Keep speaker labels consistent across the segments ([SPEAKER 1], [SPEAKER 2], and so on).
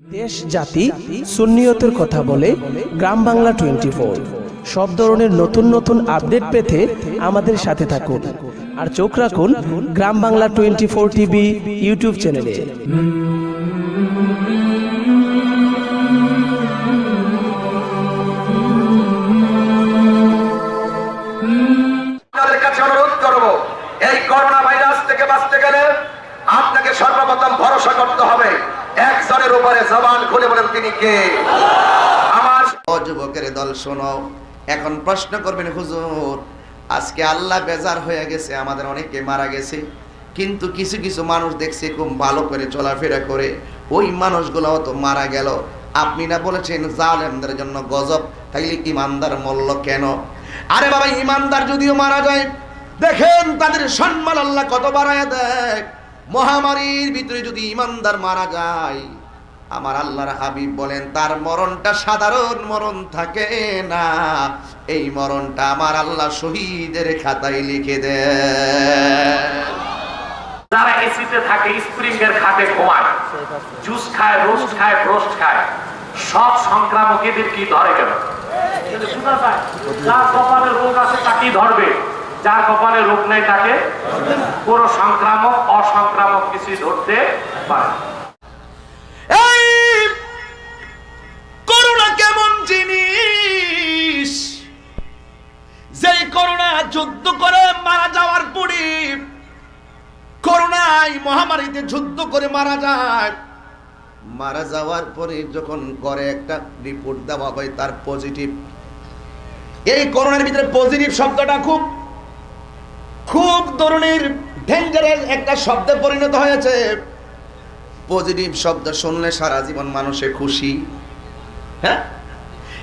[SPEAKER 1] দেশ, জাতি, সুন্নিয়তের কথা বলে গ্রাম বাংলা টোয়েন্টি ফোর সব ধরনের নতুন নতুন আপডেট পেতে আমাদের সাথে থাকুন আর চোখ রাখুন Gram Bangla twenty four TV YouTube চ্যানেলে।
[SPEAKER 2] জবান খুলে বলেন, তিনি কে? আমার
[SPEAKER 3] যুবকের দল, শোনো, এখন প্রশ্ন করবেন, হুজুর, আজকে আল্লাহ বেজার হয়ে গেছে, আমাদের অনেকে মারা গেছে, কিন্তু কিছু কিছু মানুষ দেখছে খুব ভালো করে চলাফেরা করে, ওই মানুষগুলোও তো মারা গেল। আপনি না বলেছেন জালেমদের জন্য গজব, তাইলে ইমানদার মল্ল কেন? আরে বাবা, ইমানদার যদিও মারা যায়, দেখেন তাদের সম্মান আল্লাহ কত বাড়ায় দেয়। মহামারীর ভিতরে যদি ইমানদার মারা যায় আমার আল্লাহর হাবিব বলেন, তার মরণটা সাধারণ মরণ থাকে না। এই মরণটা আমার আল্লাহ শহীদের খাতায় লিখে দেয়
[SPEAKER 4] যারা এসিতে থাকে স্প্রিং এর খাটে ঘুমায় জুস খায়, রোস্ট খায় রোস্ট খায়। সব সংক্রামক এদের কি ধরে কেন? যার কপালে রোগ আছে তাকেই ধরবে। যার কপালে রোগ নেই তাকে কোন সংক্রামক, অসংক্রামক কিছুই ধরতে পারে
[SPEAKER 3] জিনিস। যেই করোনা যুদ্ধ করে মারা যাওয়ার পরে করোনায় মহামারীতে যুদ্ধ করে মারা যায়। মারা যাওয়ার পরে যখন করে একটা রিপোর্ট দেওয়া হয়, তার পজিটিভ এই করোনার ভিতরে পজিটিভ শব্দটা খুব খুব ধরনের ডেঞ্জারাস একটা শব্দে পরিণত হয়েছে। পজিটিভ শব্দ শুনলে সারা জীবন মানুষে খুশি। হ্যাঁ?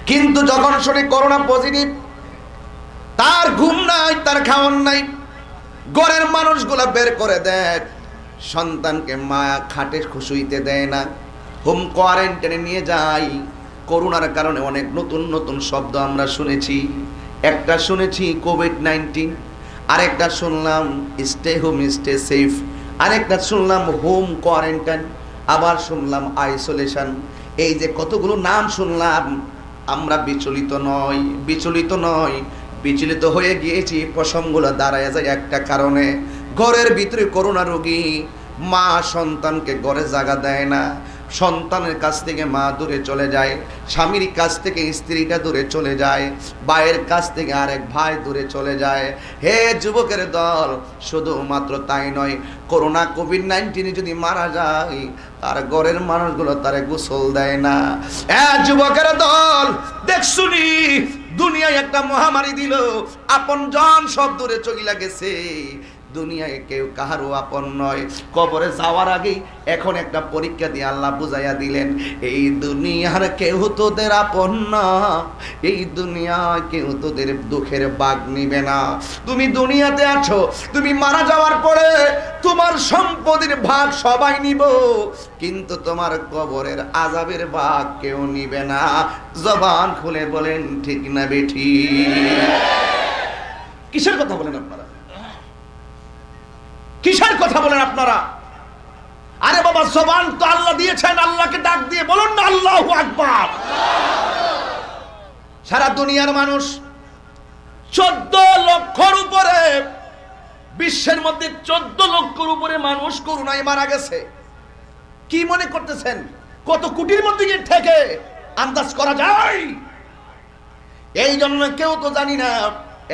[SPEAKER 3] কিন্তু যখন শুনে করোনা পজিটিভ তার ঘুম নাই, তার খাওয়ান নাই, ঘরের মানুষগুলা বের করে দেয়। সন্তানকে মা খাটে খুশুইতে দেয় না, হোম কোয়ারেন্টাইনে নিয়ে যাই করোনার কারণে অনেক নতুন নতুন শব্দ আমরা শুনেছি। একটা শুনেছি কোভিড নাইন্টিন আরেকটা শুনলাম স্টে হোম স্টে সেফ আরেকটা শুনলাম হোম কোয়ারেন্টাইন আবার শুনলাম আইসোলেশন এই যে কতগুলো নাম শুনলাম আমরা বিচলিত নয় বিচলিত নয় বিচলিত হয়ে গিয়েছি, প্রসঙ্গগুলো দাঁড়ায় যায় একটা কারণে। ঘরের ভিতরে করোনা রোগী, মা সন্তানকে ঘরে জায়গা দেয় না। সন্তানের কাছ থেকে মা দূরে চলে যায়, স্বামীর কাছ থেকে স্ত্রীটা দূরে চলে যায়, ভাইয়ের কাছ থেকে আরেক ভাই দূরে চলে যায়। হে যুবকের দল, শুধুমাত্র তাই নয়, করোনা কোভিড নাইন্টিনে যদি মারা যায়, তার ঘরের মানুষগুলো তারে গোসল দেয় না। এ যুবকের দল দেখ শুনি দুনিয়ায় একটা মহামারী দিল, আপন জন সব দূরে চলিলা গেছে। দুনিয়ায় কেউ কাহারও আপন নয়। কবরে যাওয়ার আগেই এখন একটা পরীক্ষা দিয়ে আল্লাহ বুঝাইয়া দিলেন, এই দুনিয়ার কেউ তোদের আপন না, এই দুনিয়ায় কেউ তোদের দুঃখের বাগ নিবে না। তুমি দুনিয়াতে আছো, তুমি মারা যাওয়ার পরে তোমার সম্পদের ভাগ সবাই নিব, কিন্তু তোমার কবরের আজাবের ভাগ কেউ নিবে না। জবান খুলে বলেন, ঠিক না বেঠি। কিসের কথা বলেন আপনারা? কিসের কথা বলেন আপনারা? আরে বাবা, জবান তো আল্লাহ দিয়েছেন, আল্লাহকে ডাক দিয়ে বলুন না, আল্লাহ আকবার। সারা দুনিয়ার মানুষ চোদ্দ লক্ষর উপরে, বিশ্বের মধ্যে চোদ্দ লক্ষর উপরে মানুষ করুণায় মারা গেছে। কি মনে করতেছেন? কত কোটির মধ্যে থেকে আন্দাজ করা যায়? এই জন্য কেউ তো জানি না,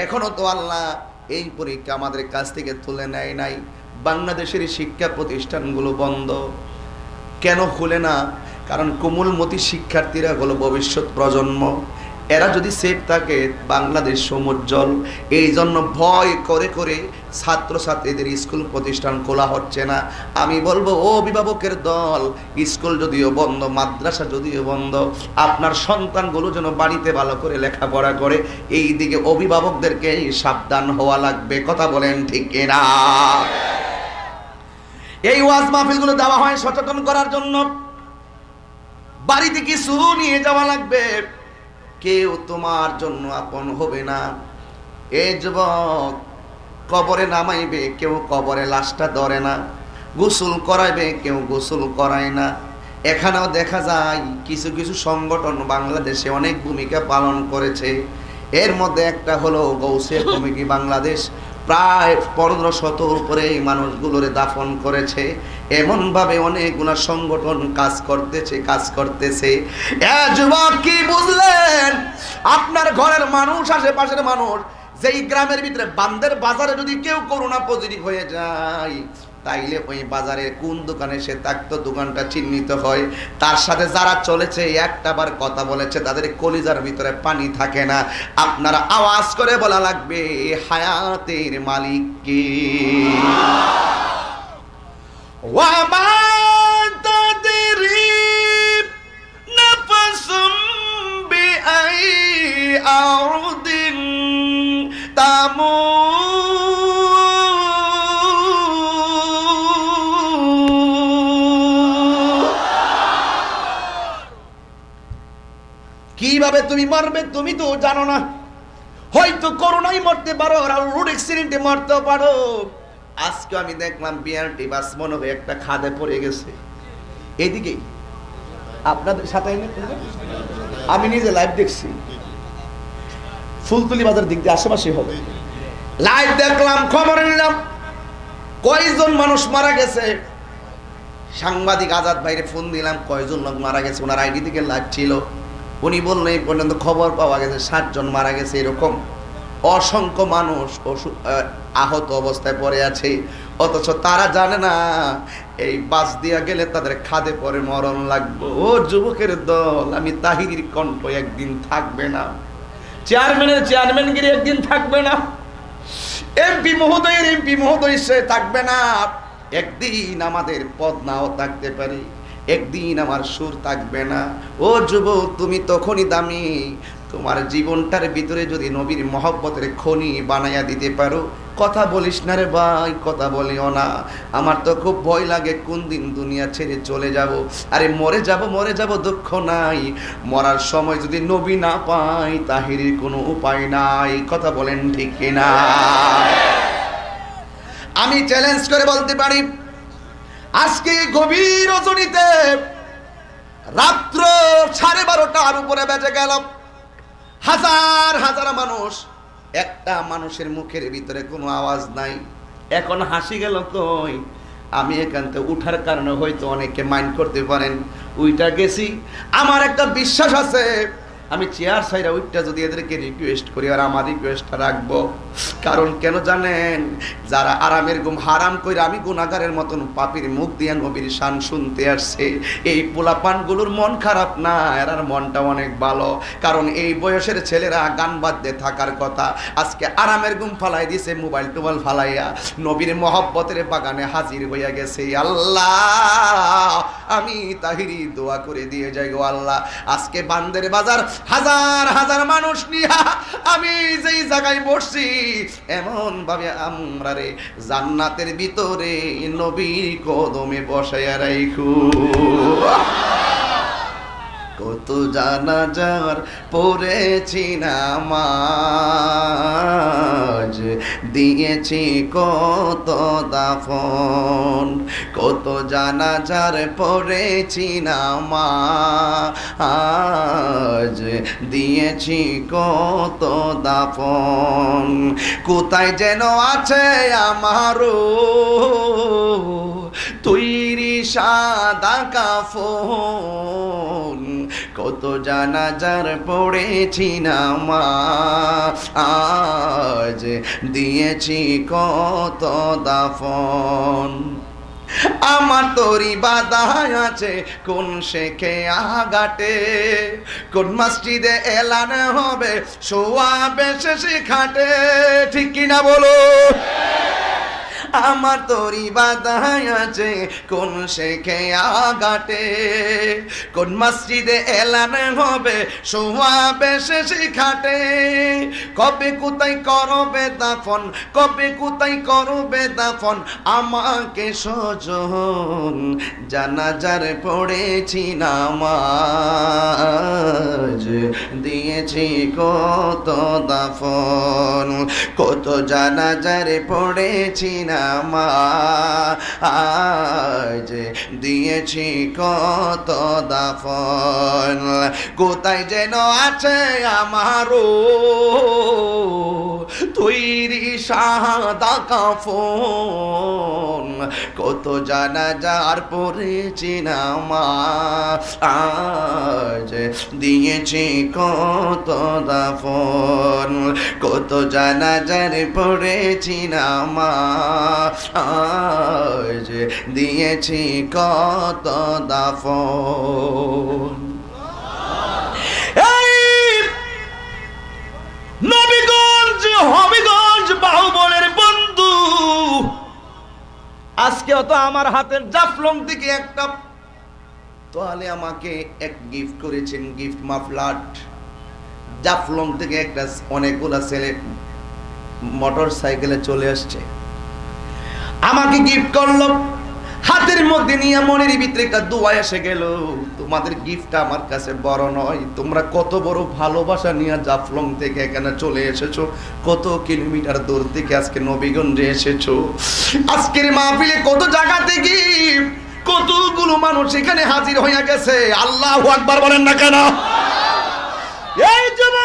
[SPEAKER 3] এখনও তো আল্লাহ এই পরীক্ষা আমাদের কাছ থেকে তুলে নেয় নাই। বাংলাদেশের শিক্ষা প্রতিষ্ঠানগুলো বন্ধ। কেন খুলে না? কারণ কোমলমতি শিক্ষার্থীরা হলো ভবিষ্যৎ প্রজন্ম। এরা যদি সেফ থাকে, বাংলাদেশ সমুজ্জ্বল। এই জন্য ভয় করে করে ছাত্রছাত্রীদের স্কুল প্রতিষ্ঠান খোলা হচ্ছে না। আমি বলব, ও অভিভাবকের দল, স্কুল যদিও বন্ধ, মাদ্রাসা যদিও বন্ধ, আপনার সন্তানগুলো যেন বাড়িতে ভালো করে লেখাপড়া করে। এই দিকে অভিভাবকদেরকে সাবধান হওয়া লাগবে। কথা বলেন ঠিক কিনা? এই ওয়াজ মাহফিলগুলো দেওয়া হয় সচেতন করার জন্য। বাড়িতে কিছু নিয়ে যাওয়া লাগবে? কেউ তোমার জন্য আপন হবে না। এ যুবক, কবরে নামাইবে, কেউ কবরে লাশটা ধরে না। গোসল করাইবে, কেউ গোসল করায় না। এখানেও দেখা যায়, কিছু কিছু সংগঠন বাংলাদেশে অনেক ভূমিকা পালন করেছে। এর মধ্যে একটা হলো গৌসে কমিটি বাংলাদেশ। প্রায় পনেরো শত উপরে এই মানুষগুলোরে দাফন করেছে। এমনভাবে গুণা সংগঠন কাজ করতেছে কাজ করতেছে। কি বুঝলেন? আপনার ঘরের মানুষ, আশেপাশের মানুষ, যেই গ্রামের ভিতরে বান্দের বাজারে যদি কেউ করোনা পজিটিভ হয়ে যায় তাইলে ওই বাজারে কোন দোকানে সে থাকতো দোকানটা চিহ্নিত হয় তার সাথে যারা চলেছে একটা বার কথা বলেছে তাদের কলিজার ভিতরে পানি থাকে না আপনারা আওয়াজ করে বলা লাগবে হায়াতের মালিক কে وما تدري نفس بأي أرض تموت কীভাবে তুমি মরবে তুমি তো জানো না। হয়তো করোনায় মরতে পারো আর রোড অ্যাক্সিডেন্টে মরতেও পারো। আজকে আমি দেখলাম বিআরটি বাস মনে হয় একটা খাদে পড়ে গেছে। এদিকে, আপনাদের সাথে? আমি নিজে লাইভ দেখছি। ফুলতুলি বাজার দিক দিয়ে আশেপাশে হবে। লাইভ দেখলাম, খবর নিলাম। কয়জন মানুষ মারা গেছে? সাংবাদিক আজাদ ভাইরে ফোন দিলাম, কয়জন লোক মারা গেছে? ওনার আইডি থেকে লাইভ ছিল। উনি বললেন এই পর্যন্ত খবর পাওয়া গেছে ষাটজন মারা গেছে এরকম। অসংখ্য মানুষ আহত অবস্থায় পড়ে আছে। অথচ তারা জানে না, এই বাস দিয়া গেলে তাদের খাদে পরে মরণ লাগবে। ও যুবকের দল, আমি তাহিরির কণ্ঠ একদিন থাকবে না। চেয়ারম্যানের চেয়ারম্যানগিরি একদিন থাকবে না। এমপি মহোদয়ের এমপি মহোদয় সে থাকবে না। একদিন আমাদের পদ নাও থাকতে পারে। একদিন আমার সুর থাকবে না। ও যুবক, তুমি তখনই দামি। তোমার জীবনটার ভিতরে যদি নবীর মহব্বতের খনি বানাইয়া দিতে পারো, কথা বলিস না রে ভাই, কথা বলিও না। আমার তো খুব ভয় লাগে কোন দিন দুনিয়া ছেড়ে চলে যাব। আরে মরে যাব মরে যাব, দুঃখ নাই। মরার সময় যদি নবী না পাই তাহিরির কোনো উপায় নাই। কথা বলেন ঠিক কিনা? আমি চ্যালেঞ্জ করে বলতে পারি আজকে গভীর রজনীতে রাত্র সাড়ে বারোটার উপরে বেজে গেল। হাজার হাজার মানুষ, একটা মানুষের মুখের ভিতরে কোনো আওয়াজ নাই। এখন হাসি গেল কই? আমি থেকে উঠার কারণে হয়তো অনেকে মাইন্ড করতে পারেন। উইটা গেছি। আমার একটা বিশ্বাস আছে আমি চেয়ার সাইডা উইটটা যদি এদেরকে রিকোয়েস্ট করি আর আমার রিকোয়েস্টটা রাখব। কারণ কেন জানেন? যারা আরামের গুম হারাম কইরা আমি গুণাগারের মতন পাপির মুখ দিয়া নবীর শান শুনতে আসছে, এই পোলাপানগুলোর মন খারাপ না এরার মনটা অনেক ভালো। কারণ এই বয়সের ছেলেরা গান বাদ্যে থাকার কথা, আজকে আরামের গুম ফালাই দিছে, মোবাইল টোবাইল ফালাইয়া নবীর মহব্বতের বাগানে হাজির হইয়া গেছে। আল্লাহ, আমি তাহিরি দোয়া করে দিয়ে যাই গো আল্লাহ। আজকে বান্দের বাজার হাজার হাজার মানুষ নিয়া আমি যেই জায়গায় বসছি এমন ভাবে আমরা রে জান্নাতের ভিতরে নবীর কদমে বসাইয়া রাইখু। কত জানা যার পড়েছি নামাজ। দিয়েছি কত দাফন, কত জানা যার পড়েছি নামাজ। দিয়েছি কত দাফন, কোথায় যেন আছে আমারও তৈরি সাদা কাফন। কত জানাজার পড়েছি নামা আজ দিয়েছি কত দাফন। আমার তরি বাধা আছে কোন শেখে আগাটে কোন মসজিদে এলান হবে, শোয়া বেশে শিখাটে ঠিক কিনা বলো? আমার তরি বাধাই আছে, কোন শেখে আগাটে কোন মসজিদে এলান হবে শোয়া বেশে শিখাটে কবে কোথায় করবে দাফন, কবে কোথায় করবে দাফন, আমাকে সজন। জানাজার পড়েছি নামাজ দিয়ে দিয়েছি কত দাফন। কত জানাজারে পড়েছি না মা আজ দিয়েছি কত দাফন। কোথায় যেন আছে আমারও তৈরি সাদা কাফন। কত জানা যার পড়েছি না মা, আজ দিয়েছি কত দাফন। কত জানা যার পড়েছি না মা আজ দিয়েছি কত দাফন। এই নবীগঞ্জ, হবিগঞ্জ, বাহুবলের বন্ধু। আজকে তো আমার হাতের জাফলং থেকে একটা তোয়ালে আমাকে এক গিফট করেছেন গিফট মাফলাট। জাফলং থেকে একটা অনেকগুলা ছেলে মোটর সাইকেলে চলে আসছে। আমাকে গিফট করল। হাতের মধ্যে নিয়ে মনের ভিতরে একটা দোয়া এসে গেল, তোমাদের গিফটটা আমার কাছে বড় নয়, তোমরা কত বড় ভালোবাসা নিয়ে জাফলং থেকে এখানে চলে এসেছ, কত কিলোমিটার দূর থেকে আজকে নবীগঞ্জে এসেছ। আজকের মাহফিলে কত জায়গা থেকে কতগুলো মানুষ এখানে হাজির হয়ে গেছে, আল্লাহ আকবার বলেন না কেন? এই যুবক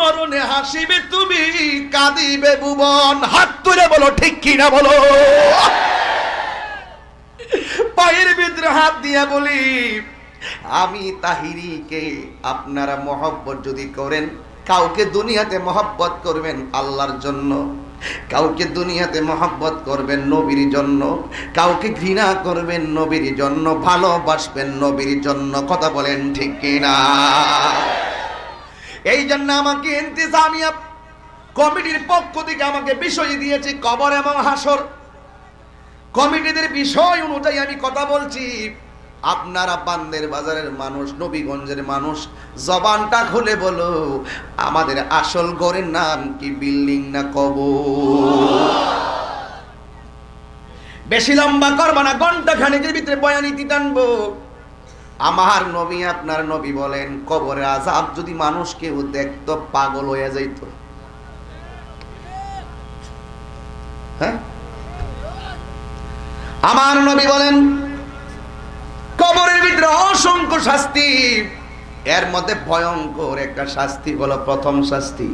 [SPEAKER 3] মরণে হাসিবে তুমি, কাঁদিবে ভুবন। হাত তুলে বলো, ঠিক কিনা বলো? পায়ের ভিতরে হাত দিয়ে বলি, আমি তাহিরিকে আপনারা মহব্বত যদি করেন, কাউকে দুনিয়াতে মহব্বত করবেন আল্লাহর জন্য, কাউকে দুনিয়াতে মহব্বত করবেন নবীর জন্য, কাউকে ঘৃণা করবেন নবীর জন্য, ভালোবাসবেন নবীর জন্য, কথা বলেন ঠিক কিনা? এই জন্য আমাকে ইন্তিজামিয়া কমিটির পক্ষ থেকে আমাকে বিষয় দিয়েছে কবর এবং হাসর। কমিটিদের বিষয় অনুযায়ী আমি কথা বলছি। আপনারা বান্দের বাজারের মানুষ, নবীগঞ্জের মানুষ, জবানটা খুলে বলো, আমাদের আসল ঘরের নাম কি, বিল্ডিং না কব বেশি লম্বা করবা না ঘণ্টা খানেকের ভিতরে বয়ানীতি টানবো আমার নবী আপনার নবী বলেন কবরে আজাব যদি মানুষ কেউ দেখতো পাগল হয়ে যাইত। হ্যাঁ? আমার নবী বলেন, কবরের ভিতরে অসংখ্য শাস্তি, এর মধ্যে ভয়ঙ্কর একটা শাস্তি হলো প্রথম শাস্তি।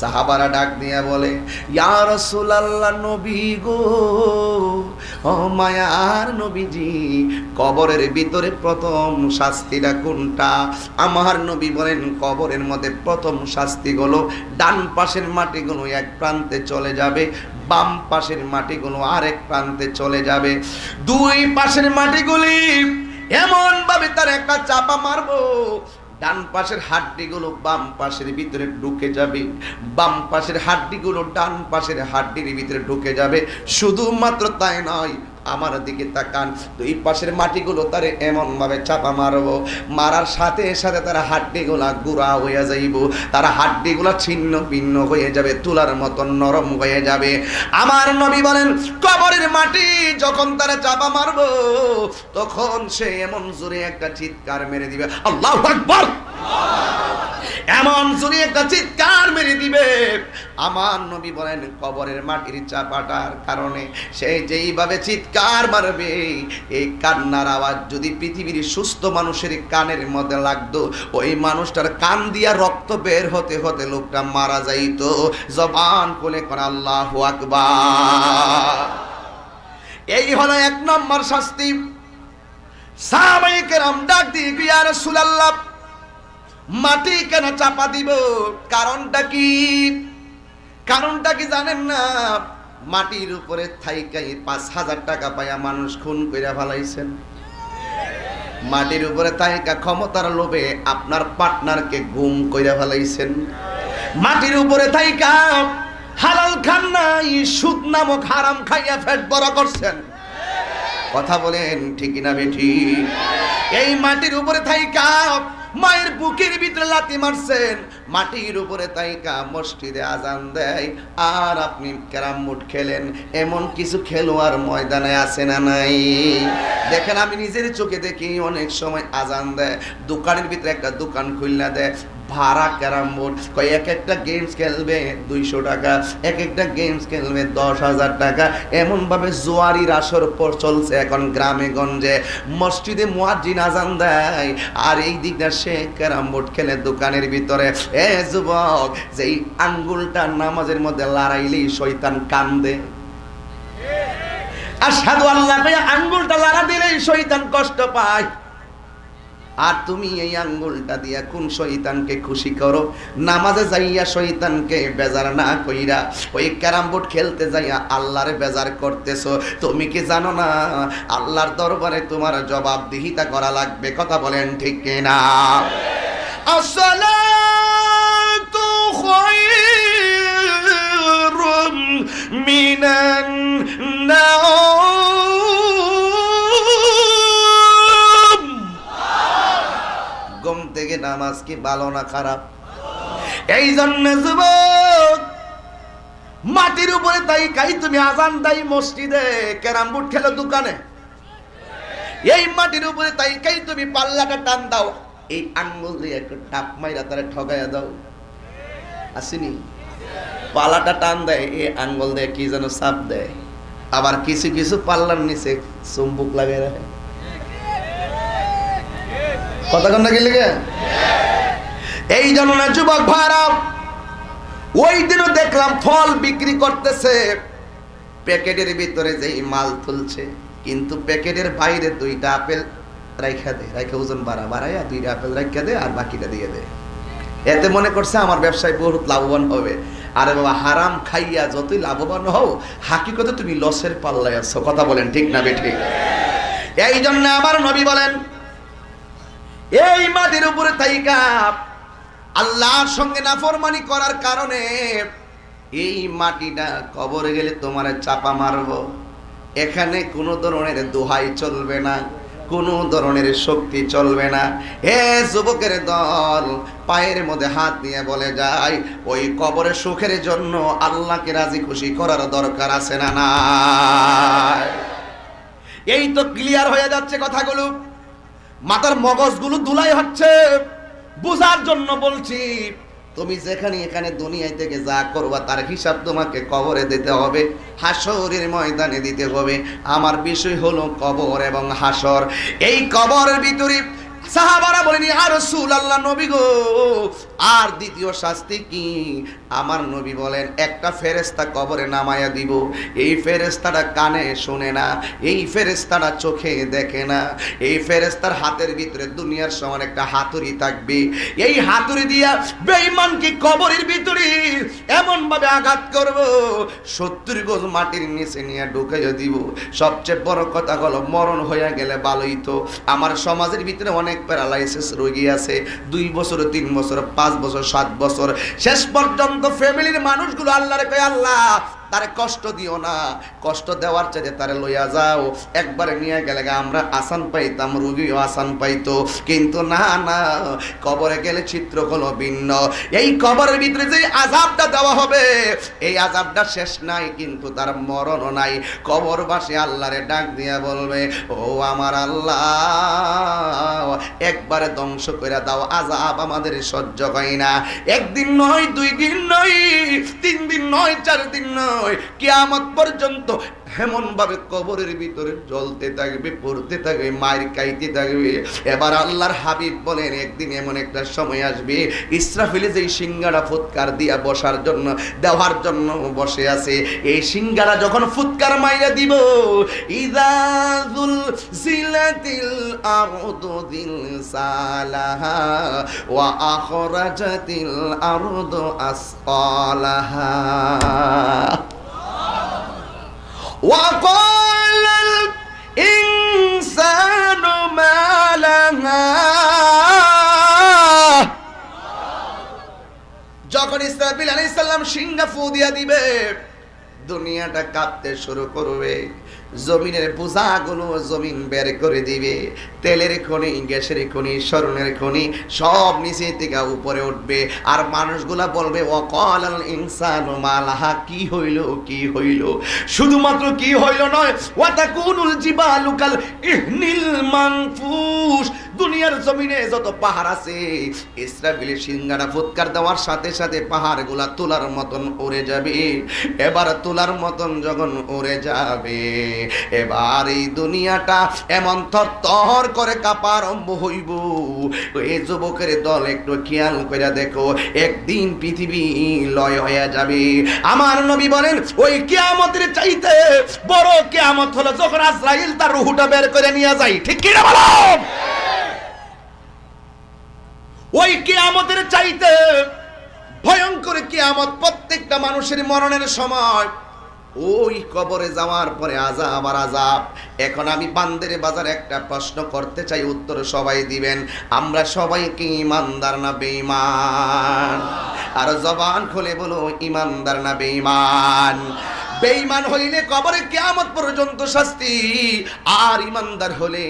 [SPEAKER 3] সাহাবারা ডাক দিয়া বলে, ইয়া রাসূলুল্লাহ নবী গো, ও মায়ার নবীজি, কবরের ভিতরে প্রথম শাস্তিটা কোনটা? আমার নবী বলেন, কবরের মধ্যে প্রথম শাস্তি হলো, ডান পাশের মাটিগুলো এক প্রান্তে চলে যাবে, বাম পাশের মাটিগুলো আরেক প্রান্তে চলে যাবে। দুই পাশের মাটিগুলি এমন ভাবে তার একটা চাপা মারবো ডান পাশের হাড্ডিগুলো বাম পাশের ভিতরে ঢুকে যাবে। বাম পাশের হাড্ডিগুলো ডান পাশের হাড্ডির ভিতরে ঢুকে যাবে। শুধুমাত্র তাই নয় আমার দিকে তাকান। দুই পাশের মাটিগুলো তারে এমন ভাবে চাপা মারবো। মারার সাথে সাথে তার হাড্ডিগুলা গুড়া হয়ে যাইব। তার হাড্ডিগুলা ছিন্ন ভিন্ন হয়ে যাবে, তুলার মতন নরম হয়ে যাবে। আমার নবী বলেন, কবরের মাটি যখন তারা চাপা মারবো, তখন সে এমন জোরে একটা চিৎকার মেরে দিবে। আল্লাহ আকবার! এমন জোরে একটা চিৎকার মেরে দিবে। আমার নবী বলেন, কবরের মাটির চাপাটার কারণে সে যেইভাবে চিৎকার মারবে, এই কান্নার আওয়াজ যদি পৃথিবীর সুস্থ মানুষের কানের মধ্যে লাগতো, ওই মানুষটার কান দিয়া রক্ত বের হতে হতে লোকটা মারা যাইতো। জবান কোলে কোন আল্লাহ আকবার। এই হলো এক নম্বর শাস্তি। সাহাবাইকেরাম ডাক দিয়ে ইয়া রাসূলুল্লাহ মাটি কেন চাপা দিব? কারণটা কি? কারণটা কি জানেন না? মাটির উপরে থাইকাই পাঁচ হাজার টাকা পাইয়া মানুষ খুন কইরা ফেলাইছেন। মাটির উপরে থাইকা ক্ষমতার লোভে আপনার পার্টনারকে গুম কইরা ফেলাইছেন। মাটির উপরে থাইকা হালাল খান নাই, সুদ নামক হারাম খাইয়া ফেট বড় করছেন। কথা বলেন, ঠিক না বেঠি? এই মাটির উপরে থাইকা মায়ের বুকের ভিতরে লাথি মারছেন। মাটির উপরে তাই তাইকা মসজিদে আজান দেয়। আর আপনি ক্যারাম বোর্ড খেলেন, এমন কিছু খেলোয়াড় ময়দানে আছে না নাই? দেখেন, আমি নিজের চোখে দেখি অনেক সময় আজান দেয়, দোকানের ভিতরে একটা দোকান খুলনা দেয় ভাড়া ক্যারাম বোর্ড। এক একটা গেমস খেলবে দুইশো টাকা, এক একটা গেমস খেলবে দশ হাজার টাকা। এমনভাবে জোয়ারির আসর পর চলছে এখন গ্রামে গঞ্জে মসজিদে মুয়াজ্জিন আজান দেয়, আর এই দিকটা সে ক্যারাম বোর্ড খেলে দোকানের ভিতরে। এ যুবক, যেই আঙ্গুলটা নামাজের মধ্যে লড়াইলেই শয়তান কান্দে। আর সাধু আল্লাহ আঙ্গুলটা লাড়া দিলেই শয়তান কষ্ট পায়। আর তুমি এই আঙ্গুলটা দিয়া কোন শয়তানকে খুশি করো? নামাজে যাইয়া শয়তানকে বেজার না কইরা ওই ক্যারাম বোর্ড খেলতে যাইয়া আল্লাহর বেজার করতেছো। তুমি কি জানো না? আল্লাহর দরবারে তোমার জবাবদিহিতা করা লাগবে। কথা বলেন ঠিক কিনা? আসসালাতু খায়রুম মিনান নাওম নামাজ কি ভালো না খারাপ? এই জন্য যুবক, মাটির উপরে তাই কাই তুমি আজান দাই মসজিদে, ক্যারাম বোর্ড খেলো দোকানে। এই মাটির উপরে তাই কাই তুমি পাল্লাটা টান দাও। এই আঙ্গুল দিয়ে একটু টাপ মাইরা তারা ঠগাইয়া দাও। আসেনি? পালাটা টান দেয়, এই আঙ্গুল দিয়ে কি যেন চাপ দেয়। আবার কিছু কিছু পাল্লার নিচে চুম্বুক লাগাই রাখে। কথা কন্যা গেলে গে এই জন্য যুবক ভাড়া ওই দিনও দেখলাম ফল বিক্রি করতেছে। প্যাকেটের ভিতরে যেই মাল তুলছে, কিন্তু প্যাকেটের বাইরে দুইটা আপেল রাইখা দে, রাইখা ওজন বাড়া, বাড়াইয়া দুইটা আপেল রাইখা দে আর বাকিটা দিয়ে দে। এতে মনে করছে আমার ব্যবসায় বহুত লাভবান হবে। আরে বাবা, হারাম খাইয়া যতই লাভবান হও, হাকিকতে তুমি লসের পাল্লায় আছো। কথা বলেন ঠিক না বেঠিক এই জন্য আমার নবী বলেন এই মাটির উপরে থাইকা। আল্লাহর সঙ্গে নাফরমানি করার কারণে এই মাটিটা কবরে গেলে তোমার চাপা মারবো। এখানে কোনো ধরনের দোহাই চলবে না, কোনো ধরনের শক্তি চলবে না। হে যুবকের দল, পায়ের মধ্যে হাত নিয়ে বলে যায় ওই কবরের সুখের জন্য আল্লাহকে রাজি খুশি করার দরকার আছে না না এই তো ক্লিয়ার হয়ে যাচ্ছে কথাগুলো। মাথার মগজগুলো দুলাই হচ্ছে। বুঝার জন্য বলছি, তুমি যেখানে এখানে দুনিয়ায় থেকে যা করবা, তার হিসাব তোমাকে কবরে দিতে হবে হাসরের ময়দানে দিতে হবে। আমার বিষয় হলো কবর এবং হাসর এই কবরের ভিতরে সাহাবারা বলেনি আর রসুল আল্লাহ নবী গো, আর দ্বিতীয় শাস্তি কি? আমার নবী বলেন, একটা ফেরেস্তা কবরে নামায়া দিব। এই ফেরেস্তাটা কানে শোনে না, এই ফেরেস্তাটা চোখে দেখে না। এই ফেরেস্তার হাতের ভিতরে দুনিয়ার সমান একটা হাতুড়ি থাকবে। এই হাতুড়ি দিয়া বেঈমানকে কবরের ভিতরে এমন ভাবে আঘাত করব, সত্তর গোজ মাটির নিচে নিয়ে ঢুকাইয়া দিব। সবচেয়ে বড় কথা হলো, মরণ হইয়া গেলে ভালোই তো। আমার সমাজের ভিতরে অনেক প্যারালাইসিস রোগী আছে, দুই বছর, তিন বছর, পাঁচ বছর, সাত বছর। শেষ পর্যন্ত ফ্যামিলির মানুষগুলো আল্লাহরে কয়, আল্লাহ তারে কষ্ট দিও না। কষ্ট দেওয়ার চাইতে তারে লইয়া যাও। একবারে নিয়ে গেলে আমরা আসান পাইতাম, রুগীও আসান পাইতো। কিন্তু না না, কবরে গেলে চিত্র হলো ভিন্ন। এই কবরের ভিতরে যে আজাবটা দেওয়া হবে, এই আজাবটা শেষ নাই, কিন্তু তার মরণও নাই। কবর কবরবাসী আল্লাহরে ডাক দিয়া বলবে, ও আমার আল্লাহ, একবারে ধ্বংস করে দাও। আজাব আমাদের সহ্য হয় না। একদিন নয়, দুই দিন নয় নয় চার দিন নয় কিয়ামত পর্যন্ত এমন ভাবে কবরের ভিতরে জ্বলতে থাকবে, পড়তে থাকবে, মায়ের কাইতে থাকবে। এবার আল্লাহর হাবিব বলেন, একদিন এমন একটা সময় আসবে, ইসরাফিলে যেই সিঙ্গারা ফুৎকার দিয়া বসার জন্য, দেওয়ার জন্য বসে আছে, এই সিঙ্গারা যখন ফুৎকার মাইরা দিব ইদাজুল জিলাতিল আরদু সালাহা, ওয়া আসqalaha وقال الإنسان ما لها যখন ইসরাফিল আলাইহিস সালাম সিংহা ফু দিয়া দিবে দুনিয়াটা কাঁপতে শুরু করবে। জমিনের বোঝাগুলো জমিন বের করে দিবে। তেলের খনি, গ্যাসের খনি, স্বর্ণের খনি সব নিচে থেকে উপরে উঠবে। আর মানুষগুলা বলবে অকল ইনসান মালাহা, কি হইল কি হইল? শুধুমাত্র কি হইল নয়, ওয়াতাকুনুল জিবালুকাল ইহনিল মানফুস। দুনিয়ার জমিনে যত পাহাড় আছে, ইসরাফিলের সিঙ্গারা ফুৎকার দেওয়ার সাথে সাথে পাহাড়গুলা তোলার মতন উড়ে যাবে। এবার তোলার মতন যখন উড়ে যাবে, এবার এই দুনিয়াটা এমন থর তহর করে কাঁপা আরম্ভ হইব। এই যুবকের দল একটু খেয়াল করে দেখো, একদিন পৃথিবী লয় হয়ে যাবে। আমার নবী বলেন, ওই কেয়ামতের চাইতে বড় কেয়ামত হলো যখন আজরাইল তার রুহুটা বের করে নিয়ে যায়। ঠিক কি না বলো? ওই কেয়ামতের চাইতে ভয়ঙ্কর কেয়ামত প্রত্যেকটা মানুষের মরণের সময়। ওই কবরে যাওয়ার পরে আজাব আর আজাব এখন আমি বান্দের বাজার একটা প্রশ্ন করতে চাই, উত্তর সবাই দিবেন। আমরা সবাই কি ইমানদার না বেঈমান? আর জবান খুলে বলো, ইমানদার না বেঈমান? বেঈমান হইলে কবরে কিয়ামত পর্যন্ত শাস্তি। আর ইমানদার হলে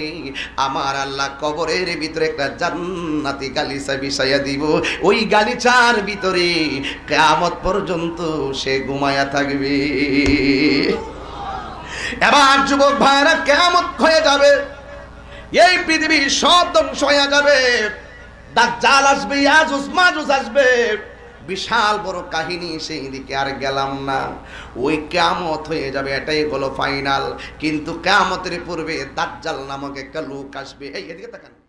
[SPEAKER 3] আমার আল্লাহ কবরের ভিতরে একটা জান্নাতি গালিচা বিছাইয়া দিব। ওই গালিচার ভিতরে কিয়ামত পর্যন্ত সে ঘুমায়া থাকবে। এবার যুবক ভাইরা কেমত হয়ে যাবে। এই পৃথিবী সব ধ্বংস হয়ে যাবে। দাজ্জাল আসবে, ইয়াজুস, মাজুস আসবে। বিশাল বড় কাহিনী সেই দিকে আর গেলাম না। ওই কেয়ামত হয়ে যাবে, এটাই হলো ফাইনাল কিন্তু কেয়ামতের পূর্বে দাজ্জাল নামক একটা লোক আসবে। এই, এদিকে তাকান।